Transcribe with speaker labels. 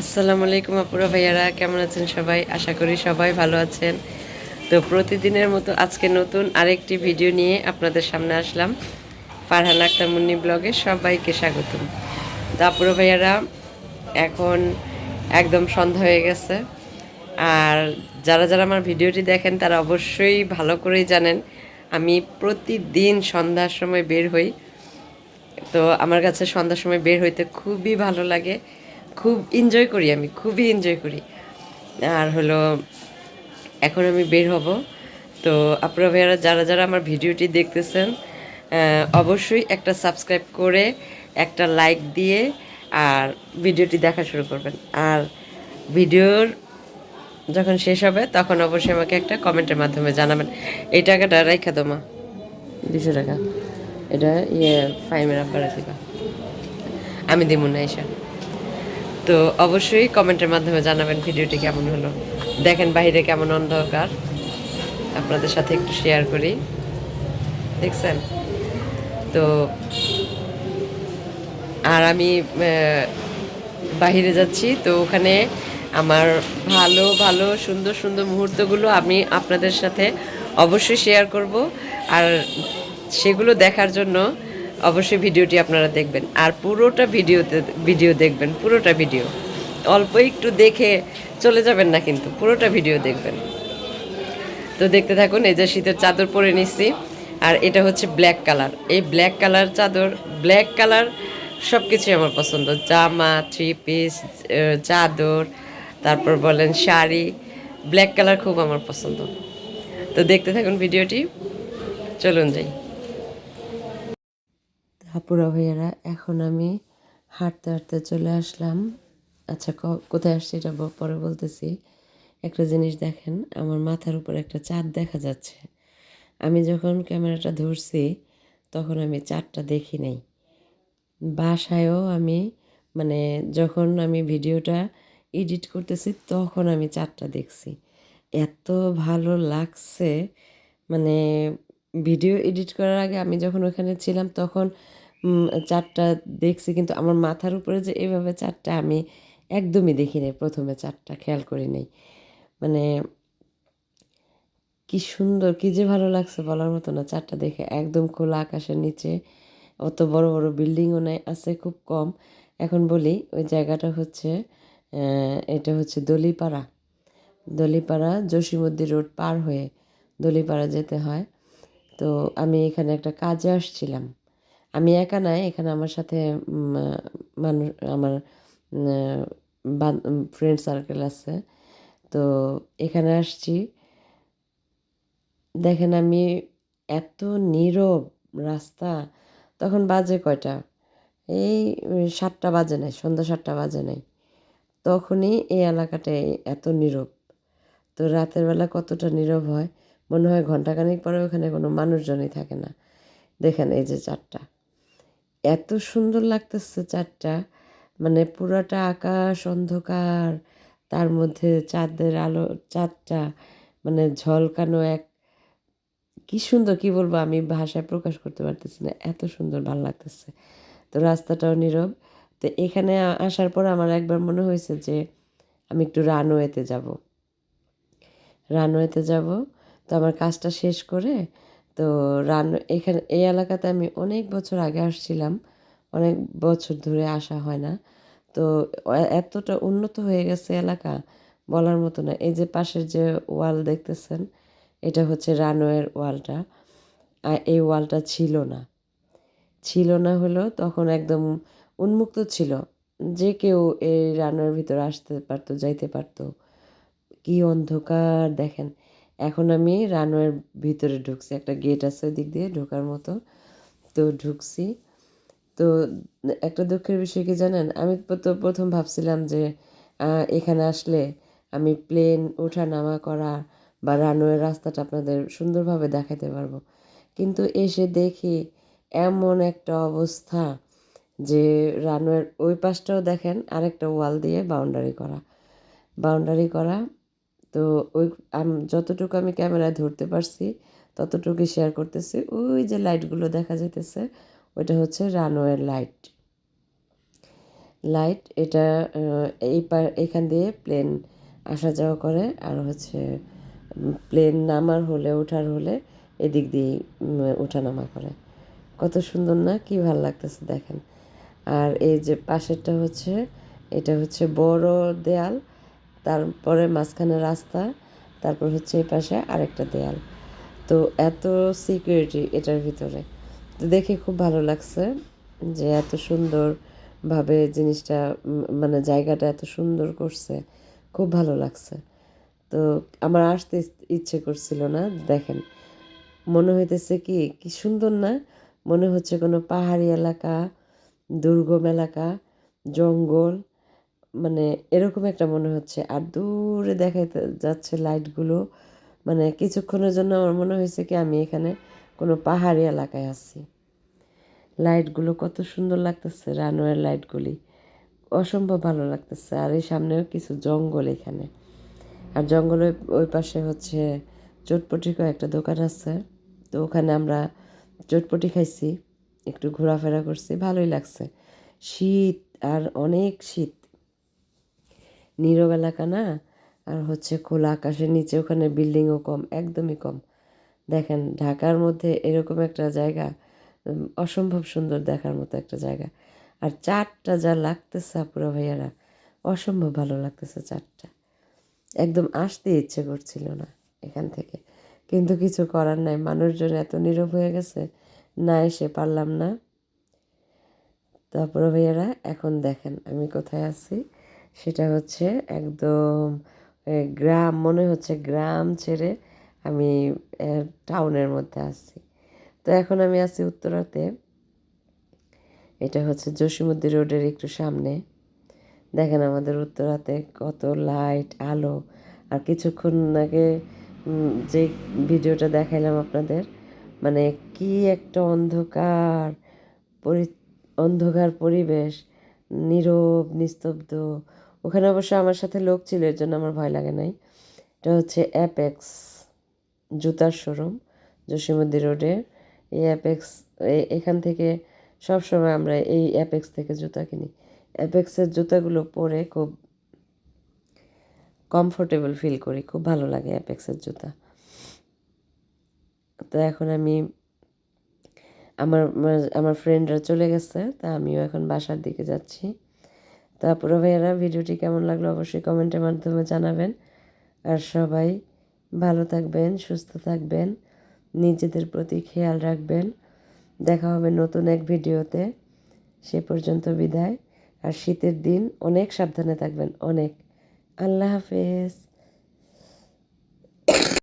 Speaker 1: আসসালামু আলাইকুম আপুরা ভাইয়ারা, কেমন আছেন সবাই? আশা করি সবাই ভালো আছেন। তো প্রতিদিনের মতো আজকে নতুন আরেকটি ভিডিও নিয়ে আপনাদের সামনে আসলাম। ফারহান আক্তার মুন্নি ব্লগে সবাইকে স্বাগতম। তো আপুরা ভাইয়ারা, এখন একদম সন্ধ্যা হয়ে গেছে। আর যারা যারা আমার ভিডিওটি দেখেন, তারা অবশ্যই ভালো করেই জানেন, আমি প্রতিদিন সন্ধ্যার সময় বের হই। তো আমার কাছে সন্ধ্যার সময় বের হইতে খুবই ভালো লাগে। খুব এনজয় করি আমি, খুবই এনজয় করি। আর হলো, এখন আমি বের হব। তো আপনারা ভাইয়ারা, যারা যারা আমার ভিডিওটি দেখতেছেন অবশ্যই একটা সাবস্ক্রাইব করে, একটা লাইক দিয়ে, আর ভিডিওটি দেখা শুরু করবেন। আর ভিডিওর যখন শেষ হবে, তখন অবশ্যই আমাকে একটা কমেন্টের মাধ্যমে জানাবেন। এই টাকাটা রাইখা দো মা। দুশো টাকা। এটা ইয়ে ফাইমের আব্বারে আমি দিব না, এসা। তো অবশ্যই কমেন্টের মাধ্যমে জানাবেন ভিডিওটি কেমন হলো। দেখেন বাইরে কেমন অন্ধকার। আপনাদের সাথে একটু শেয়ার করি। দেখছেন? তো আর আমি বাইরে যাচ্ছি। তো ওখানে আমার ভালো ভালো, সুন্দর সুন্দর মুহূর্তগুলো আমি আপনাদের সাথে অবশ্যই শেয়ার করব। আর সেগুলো দেখার জন্য অবশ্যই ভিডিওটি আপনারা দেখবেন। আর পুরোটা ভিডিওতে, ভিডিও দেখবেন, পুরোটা ভিডিও। অল্প একটু দেখে চলে যাবেন না কিন্তু, পুরোটা ভিডিও দেখবেন। তো দেখতে থাকুন, এই যে শীতের চাদর পরে নিচ্ছি। আর এটা হচ্ছে ব্ল্যাক কালার। এই ব্ল্যাক কালার চাদর, ব্ল্যাক কালার সব কিছুই আমার পছন্দ। জামা থ্রি পিস চাদর, তারপর বলেন শাড়ি, ব্ল্যাক কালার খুব আমার পছন্দ। তো দেখতে থাকুন ভিডিওটি। চলুন যাই। আপুরা ভাইয়ারা, এখন আমি হাঁটতে হাঁটতে চলে আসলাম। আচ্ছা কোথায় আসছি এটা পরে বলতেছি। একটা জিনিস দেখেন, আমার মাথার উপর একটা চাঁদ দেখা যাচ্ছে। আমি যখন ক্যামেরাটা ধরছি, তখন আমি চাঁদটা দেখি নাই। বাসায়ও আমি মানে যখন আমি ভিডিওটা এডিট করতেছি, তখন আমি চাঁদটা দেখছি। এত ভালো লাগছে মানে ভিডিও এডিট করার আগে আমি যখন ওখানে ছিলাম, তখন চারটা দেখছি, কিন্তু আমার মাথার উপরে যে এভাবে চারটা আমি একদমই দেখি নাই, প্রথমে চারটা খেয়াল করি নাই। মানে কি সুন্দর, কি যে ভালো লাগছে বলার মতো না, চারটা দেখে একদম খোলা আকাশের নিচে। অত বড় বড় বিল্ডিংও নাই, আছে খুব কম। এখন বলি, ওই জায়গাটা হচ্ছে এটা হচ্ছে দলিপাড়া। দলিপাড়া জসিমুদ্দি রোড পার হয়ে দলিপাড়া যেতে হয়। তো আমি এখানে একটা কাজে আসছিলাম। আমি একা নাই, এখানে আমার সাথে মানুষ, আমার ফ্রেন্ড সার্কেল আছে। তো এখানে আসছি। দেখেন আমি এত নীরব রাস্তা, তখন বাজে কয়টা? এই সাতটা বাজে নাই, সন্ধ্যা সাতটা বাজে নাই। তখনই এই এলাকাটায় এত নীরব। তো রাতের বেলা কতটা নীরব হয়? মনে হয় ঘন্টাখানিক পরে ওখানে কোনো মানুষজনই থাকে না। দেখেন এই যে চারটা। এত সুন্দর লাগতেছে চারটা। মানে পুরাটা আকাশ অন্ধকার, তার মধ্যে চাঁদের আলো, চাঁদটা মানে ঝলকানো এক কি সুন্দর, কি বলব, আমি ভাষায় প্রকাশ করতে পারতেছি না, এত সুন্দর ভালো লাগতেছে। তো রাস্তাটাও নীরব। তো এখানে আসার পর আমার একবার মনে হয়েছে যে আমি একটু রানওয়েতে যাব। রানওয়েতে যাব। তো আমার কাজটা শেষ করে তো রান, এখানে, এই এলাকাতে আমি অনেক বছর আগে আসছিলাম। অনেক বছর ধরে আসা হয় না। তো এতটা উন্নত হয়ে গেছে এলাকা বলার মতো না। এই যে পাশের যে ওয়াল দেখতেছেন, এটা হচ্ছে রানওয়ের ওয়ালটা। আর এই ওয়ালটা ছিল না। ছিল না হলো তখন একদম উন্মুক্ত ছিল। যে কেউ এই রানওয়ের ভিতরে আসতে পারতো, যাইতে পারতো। কি অন্ধকার, দেখেন। এখন আমি রানওয়ের ভিতরে ঢুকছি। একটা গেট আছে ওই দিক দিয়ে ঢোকার মতো। তো ঢুকছি। তো একটা দুঃখের বিষয় কি জানেন? আমি তো প্রথম ভাবছিলাম যে এখানে আসলে আমি প্লেন ওঠা নামা করা বা রানওয়ের রাস্তাটা আপনাদের সুন্দরভাবে দেখাতে পারব। কিন্তু এসে দেখি এমন একটা অবস্থা যে রানওয়ের ওই পাশটাও দেখেন, আরেকটা ওয়াল দিয়ে বাউন্ডারি করা। বাউন্ডারি করা তো ওই যতটুকু আমি ক্যামেরায় ধরতে পারছি, ততটুকুই শেয়ার করতেছি। ওই যে লাইটগুলো দেখা যাইতেছে, ওইটা হচ্ছে রানওয়ের লাইট লাইট এটা এই পার এখান দিয়ে প্লেন আসা যাওয়া করে, আর হচ্ছে প্লেন নামার হলে, ওঠার হলে এদিক দিয়ে ওঠা নামা করে। কত সুন্দর না? কি ভালো লাগতেছে দেখেন। আর এই যে পাশেরটা হচ্ছে, এটা হচ্ছে বড় দেয়াল তারপরে মাঝখানে রাস্তা, তারপর হচ্ছে এই পাশে আরেকটা দেয়াল। তো এত সিকিউরিটি এটার ভিতরে। তো দেখে খুব ভালো লাগছে যে এত সুন্দরভাবে জিনিসটা মানে জায়গাটা এত সুন্দর করছে। খুব ভালো লাগছে। তো আমার আসতে ইচ্ছে করছিল না, দেখেন। মনে হইতেছে কি কি সুন্দর না? মনে হচ্ছে কোনো পাহাড়ি এলাকা, দুর্গম এলাকা, জঙ্গল। মানে এরকম একটা মনে হচ্ছে। আর দূরে দেখাইতে যাচ্ছে লাইটগুলো মানে কিছুক্ষণের জন্য আমার মনে হয়েছে কি আমি এখানে কোনো পাহাড়ি এলাকায় আছি। লাইটগুলো কত সুন্দর লাগতেছে রানওয়ের লাইটগুলি অসম্ভব ভালো লাগতেছে। আর এই সামনেও কিছু জঙ্গল এখানে। আর জঙ্গলের ওই পাশে হচ্ছে চটপটি একটা দোকান আছে। তো ওখানে আমরা চটপটি খাইছি, একটু ঘোরাফেরা করছি, ভালোই লাগছে। শীত, আর অনেক শীত। নীরব এলাকা না আর হচ্ছে খোলা আকাশের নিচে, ওখানে বিল্ডিংও কম, একদমই কম। দেখেন, ঢাকার মধ্যে এরকম একটা জায়গা অসম্ভব সুন্দর দেখার মতো একটা জায়গা। আর চারটা যা লাগতেছে আপুরা ভাইয়ারা, অসম্ভব ভালো লাগতেছে চারটা। একদম আসতে ইচ্ছে করছিল না এখান থেকে। কিন্তু কিছু করার নাই, মানুষজন এত নীরব হয়ে গেছে, না এসে পারলাম না। তারপরে ভাইয়ারা, এখন দেখেন আমি কোথায় আছি। সেটা হচ্ছে একদম গ্রাম, মনে হচ্ছে গ্রাম ছেড়ে আমি টাউনের মধ্যে আছি। তো এখন আমি আছি উত্তরাতে। এটা হচ্ছে জসিমুদ্দি রোডের একটু সামনে। দেখেন আমাদের উত্তরাতে কত লাইট আলো। আর কিছুক্ষণ আগে যে ভিডিওটা দেখাইলাম আপনাদের মানে কি একটা অন্ধকার পরি, অন্ধকার পরিবেশ, নীরব, নিস্তব্ধ। ওখানে অবশ্য আমার সাথে লোক ছিল, এর জন্য আমার ভয় লাগে নাই। এটা হচ্ছে অ্যাপেক্স জুতার শোরুম জসীমদ্দি রোডে এই অ্যাপেক্স এখান থেকে সব সময় আমরা এই অ্যাপেক্স থেকে জুতা কিনি। অ্যাপেক্সের জুতাগুলো পরে খুব কমফোর্টেবল ফিল করি, খুব ভালো লাগে অ্যাপেক্সের জুতা। তো এখন আমি, আমার আমার ফ্রেন্ডরা চলে গেছে, তা আমিও এখন বাসার দিকে যাচ্ছি। তারপরে ভাইয়ারা, ভিডিওটি কেমন লাগল অবশ্যই কমেন্টের মাধ্যমে জানাবেন। আর সবাই ভালো থাকবেন, সুস্থ থাকবেন, নিজেদের প্রতি খেয়াল রাখবেন। দেখা হবে নতুন এক ভিডিওতে। সে পর্যন্ত বিদায়। আর শীতের দিন অনেক সাবধানে থাকবেন, অনেক। আল্লাহ হাফেজ।